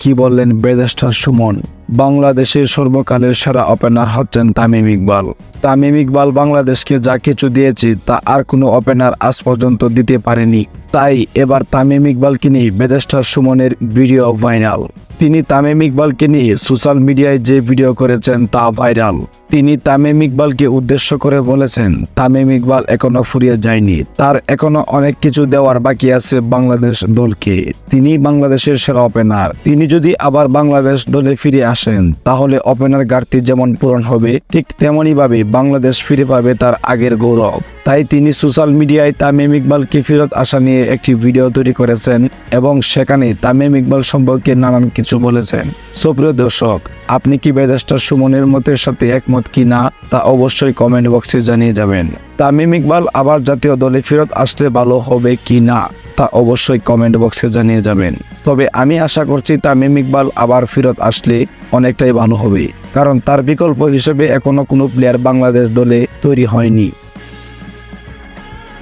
কি বললেন বেদেস্টার সুমন? বাংলাদেশের সর্বকালের সেরা ওপেনার হচ্ছেন তামিম ইকবাল। তামিম ইকবাল বাংলাদেশকে যা কিছু দিয়েছে, তা আর কোনো ওপেনার আজ পর্যন্ত দিতে পারেনি। তাই এবার তামিম ইকবালকে নিয়ে বেদেস্টার সুমনের ভিডিও ভাইরাল। তিনি তামিম ইকবালকে নিয়ে সোশ্যাল মিডিয়ায় যে ভিডিও করেছেন, তা ভাইরাল। তিনি তামিম ইকবালকে উদ্দেশ্য করে বলেছেন, তামিম ইকবাল এখনও ফুরিয়ে যায়নি। তার এখনও অনেক কিছু দেওয়ার বাকি আছে বাংলাদেশ দলকে। তিনি বাংলাদেশের সেরা ওপেনার তিনি যদি আবার বাংলাদেশ দলে ফিরে আসেন তাহলে ওপেনার ঘাটতি যেমন পূরণ হবে, ঠিক তেমনই ভাবে বাংলাদেশ ফিরে পাবে তার আগের গৌরব। তাই তিনি সোশ্যাল মিডিয়ায় তামিম ইকবালকে ফেরত আসা নিয়ে একটি ভিডিও তৈরি করেছেন এবং সেখানে তামিম ইকবাল সম্পর্কে নানান কিছু বলেছেন। সুপ্রিয় দর্শক, আপনি কি বেদেস্টার সুমনের মতের সাথে একমত কি না, তা অবশ্যই কমেন্ট বক্সে জানিয়ে যাবেন। তামিম ইকবাল আবার জাতীয় দলে ফেরত আসলে ভালো হবে কি না, তা অবশ্যই কমেন্ট বক্সে জানিয়ে যাবেন। তবে আমি আশা করছি তামিম ইকবাল আবার ফেরত আসলে অনেকটাই ভালো হবে, কারণ তার বিকল্প হিসেবে এখনও কোনো প্লেয়ার বাংলাদেশ দলে তৈরি হয়নি।